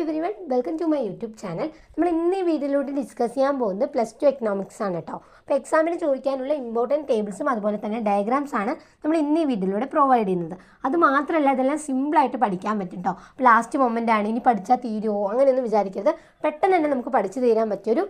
YouTube channel നമ്മൾ ഇന്ന് ഈ വീഡിയോയിലൂടെ ഡിസ്കസ് ചെയ്യാൻ പോകുന്നത് പ്ലസ് ടു എക്കണോമിക്സ് ആണ് കേട്ടോ അപ്പോൾ എക്സാമിന് ചോദിക്കാനുള്ള ഇമ്പോർട്ടന്റ് ടേബിൾസും അതുപോലെ തന്നെ ഡയഗ്രാംസ് ആണ് നമ്മൾ ഇന്ന് ഈ വീഡിയോയിലൂടെ പ്രൊവൈഡ് ചെയ്യുന്നത്. അത് മാത്രമല്ല ഇതെല്ലാം സിമ്പിളായിട്ട് പഠിക്കാൻ പറ്റും കേട്ടോ ലാസ്റ്റ് മൊമെന്റ് ആണ്. ഇനി പഠിച്ചാൽ തീരുമോ അങ്ങനെയൊന്നും വിചാരിക്കരുത്. പെട്ടെന്ന് തന്നെ നമുക്ക് പഠിച്ചു തീരാൻ പറ്റിയൊരു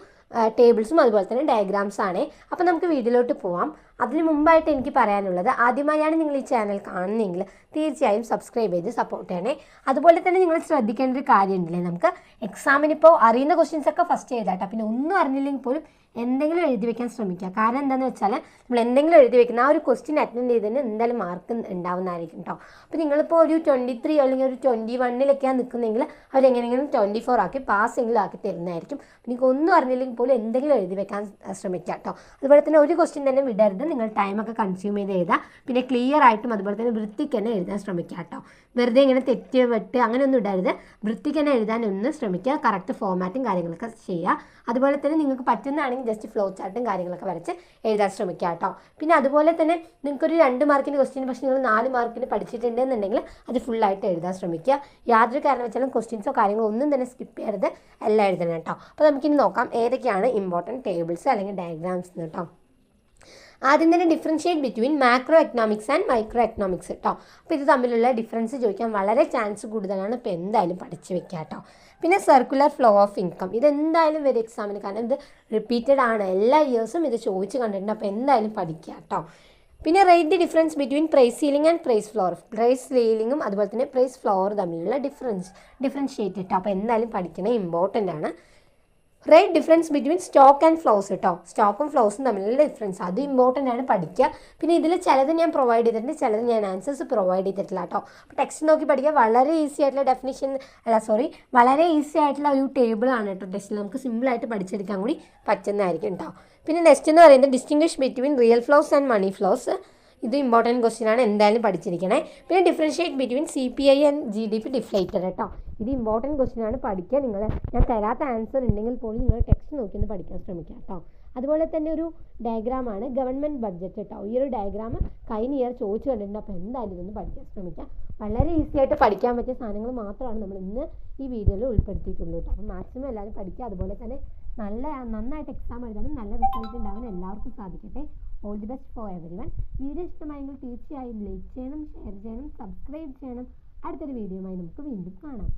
ടേബിൾസും അതുപോലെ തന്നെ ഡയഗ്രാംസ് ആണ്. അപ്പോൾ നമുക്ക് വീഡിയോയിലോട്ട് പോവാം. അതിന് മുമ്പായിട്ട് എനിക്ക് പറയാനുള്ളത് ആദ്യമായാണ് നിങ്ങൾ ഈ ചാനൽ കാണുന്നതെങ്കിൽ തീർച്ചയായും സബ്സ്ക്രൈബ് ചെയ്ത് സപ്പോർട്ട് ചെയ്യണേ. അതുപോലെ തന്നെ നിങ്ങൾ ശ്രദ്ധിക്കേണ്ട ഒരു കാര്യമുണ്ടല്ലേ നമുക്ക്? എക്സാമിന് ഇപ്പോൾ അറിയുന്ന ക്വസ്റ്റ്യൻസ് ഒക്കെ ഫസ്റ്റ് ചെയ്താട്ടോ പിന്നെ ഒന്നും അറിഞ്ഞില്ലെങ്കിൽ പോലും എന്തെങ്കിലും എഴുതി വെക്കാൻ ശ്രമിക്കുക. കാരണം എന്താണെന്ന് വെച്ചാൽ നമ്മൾ എന്തെങ്കിലും എഴുതി വെക്കുന്ന ആ ഒരു ക്വസ്റ്റ്യൻ അറ്റൻഡ് ചെയ്തതിന് എന്തായാലും മാർക്ക് ഉണ്ടാവുന്നതായിരിക്കും കേട്ടോ അപ്പോൾ നിങ്ങളിപ്പോൾ ഒരു ട്വന്റി ത്രീ അല്ലെങ്കിൽ ഒരു ട്വന്റി വണ്ണിലൊക്കെയാണ് നിൽക്കുന്നതെങ്കിൽ അവരെങ്ങനെയെങ്കിലും ട്വന്റി ഫോർ ആക്കി പാസ് എങ്കിലും ആക്കി തരുന്നതായിരിക്കും. നിങ്ങൾക്ക് ഒന്നും അറിഞ്ഞില്ലെങ്കിൽ പോലും എന്തെങ്കിലും എഴുതി വെക്കാൻ ശ്രമിക്കുക കേട്ടോ അതുപോലെ തന്നെ ഒരു ക്വസ്റ്റ്യൻ തന്നെ വിടരുത്. നിങ്ങൾ ടൈമൊക്കെ കൺസ്യൂം ചെയ്ത് എഴുതുക പിന്നെ ക്ലിയർ ആയിട്ടും അതുപോലെ തന്നെ വൃത്തിക്ക് തന്നെ എഴുതാൻ ശ്രമിക്കുക കേട്ടോ വെറുതെ ഇങ്ങനെ തെറ്റ് വെട്ട് അങ്ങനെയൊന്നും ഇടരുത്. വൃത്തിക്ക് തന്നെ എഴുതാൻ ഒന്ന് ശ്രമിക്കുക. കറക്റ്റ് ഫോമാറ്റും കാര്യങ്ങളൊക്കെ ചെയ്യുക. അതുപോലെ തന്നെ നിങ്ങൾക്ക് പറ്റുന്നതാണെങ്കിൽ ജസ്റ്റ് ഫ്ലോ ചാർട്ടും കാര്യങ്ങളൊക്കെ വരച്ച് എഴുതാൻ ശ്രമിക്കുക കേട്ടോ പിന്നെ അതുപോലെ തന്നെ നിങ്ങൾക്കൊരു രണ്ട് മാർക്കിന്റെ ക്വസ്റ്റ്യൻ പക്ഷേ നിങ്ങൾ നാല് മാർക്കിന് പഠിച്ചിട്ടുണ്ട് എന്നുണ്ടെങ്കിൽ അത് ഫുള്ളായിട്ട് എഴുതാൻ ശ്രമിക്കുക. യാതൊരു കാരണം വെച്ചാലും ക്വസ്റ്റ്യൻസോ കാര്യങ്ങളോ ഒന്നും തന്നെ സ്കിപ്പ് ചെയ്യരുത്. എല്ലാം എഴുതണം കേട്ടോ അപ്പോൾ നമുക്കിനി നോക്കാം. ഏതൊക്കെയാണ് ഇമ്പോർട്ടന്റ് ടേബിൾസ് അല്ലെങ്കിൽ ഡയഗ്രാംസ് കേട്ടോ ആദ്യം തന്നെ differentiate between macro economics and micro economics കേട്ടോ അപ്പോൾ ഇത് തമ്മിലുള്ള ഡിഫറൻസ് ചോദിക്കാൻ വളരെ ചാൻസ് കൂടുതലാണ്. ഇപ്പോൾ എന്തായാലും പഠിച്ചു വെക്കുക കേട്ടോ പിന്നെ സർക്കുലർ ഫ്ലോ ഓഫ് ഇൻകം ഇതെന്തായാലും വരും എക്സാമിന് കാരണം ഇത് റിപ്പീറ്റഡ് ആണ്. എല്ലാ ഇയേഴ്സും ഇത് ചോദിച്ച് കണ്ടിട്ടുണ്ട്. അപ്പോൾ എന്തായാലും പഠിക്കുക കേട്ടോ പിന്നെ rate the difference between price ceiling and price floor price സീലിംഗും അതുപോലെ തന്നെ പ്രൈസ് ഫ്ലോർ തമ്മിലുള്ള ഡിഫറൻസ് ഡിഫറൻഷിയേറ്റ് കേട്ടോ അപ്പോൾ എന്തായാലും പഠിക്കണേ ഇമ്പോർട്ടന്റ് ആണ്. Rate difference between stock and flows കേട്ടോ സ്റ്റോക്കും ഫ്ലോസും തമ്മിലുള്ള ഡിഫറൻസ് അത് ഇമ്പോർട്ടന്റ് ആണ് പഠിക്കുക പിന്നെ ഇതിൽ ചിലത് ഞാൻ പ്രൊവൈഡ് ചെയ്തിട്ടുണ്ട്. ചിലത് ഞാൻ ആൻസേഴ്സ് പ്രൊവൈഡ് ചെയ്തിട്ടില്ല കേട്ടോ അപ്പോൾ ടെക്സ്റ്റ് നോക്കി പഠിക്കുക വളരെ ഈസി ആയിട്ടുള്ള ഡെഫിനിഷൻ അല്ല സോറി വളരെ ഈസി ആയിട്ടുള്ള ഒരു ടേബിൾ ആണ് കേട്ടോ ടെസ്റ്റിൽ നമുക്ക് സിമ്പിളായിട്ട് പഠിച്ചെടുക്കാൻ കൂടി പറ്റുന്നതായിരിക്കും കേട്ടോ പിന്നെ നെക്സ്റ്റ് എന്ന് പറയുന്നത് distinguish between real flows and money flows ഇത് ഇമ്പോർട്ടന്റ് ക്വസ്റ്റ്യൻ ആണ്. എന്തായാലും പഠിച്ചിരിക്കണേ. പിന്നെ differentiate between C P I and G D P deflated കേട്ടോ. ഇത് ഇമ്പോർട്ടന്റ് ക്വസ്റ്റ്യൻ ആണ്. പഠിക്കുക നിങ്ങൾ ഞാൻ തരാത്ത ആൻസർ ഉണ്ടെങ്കിൽ പോലും നിങ്ങൾ ടെക്സ്റ്റ് നോക്കി ഒന്ന് പഠിക്കാൻ ശ്രമിക്കുക കേട്ടോ. അതുപോലെ തന്നെ ഒരു ഡയഗ്രാമാണ് ഗവൺമെന്റ് ബഡ്ജറ്റ് കേട്ടോ. ഈ ഒരു ഡയഗ്രാം കഴിഞ്ഞ ഇയർ ചോദിച്ചു കണ്ടിട്ടുണ്ട്. അപ്പോൾ എന്തായാലും ഇതൊന്ന് പഠിക്കാൻ ശ്രമിക്കുക. വളരെ ഈസി ആയിട്ട് പഠിക്കാൻ പറ്റിയ സാധനങ്ങൾ മാത്രമാണ് നമ്മൾ ഇന്ന് ഈ വീഡിയോയിൽ ഉൾപ്പെടുത്തിയിട്ടുള്ളൂ കേട്ടോ. അപ്പോൾ മാക്സിമം എല്ലാവരും പഠിക്കുക. അതുപോലെ തന്നെ നല്ല നന്നായിട്ട് എക്സാം എഴുതാനും നല്ല റിസൾട്ട് ഉണ്ടാകാൻ എല്ലാവർക്കും സാധിക്കട്ടെ. All the best for every one video ഇഷ്ടമായെങ്കിൽ തീർച്ചയായും ലൈക്ക് ചെയ്യണം ഷെയർ ചെയ്യണം സബ്സ്ക്രൈബ് ചെയ്യണം. അടുത്തൊരു വീഡിയോയുമായി നമുക്ക് വീണ്ടും കാണാം.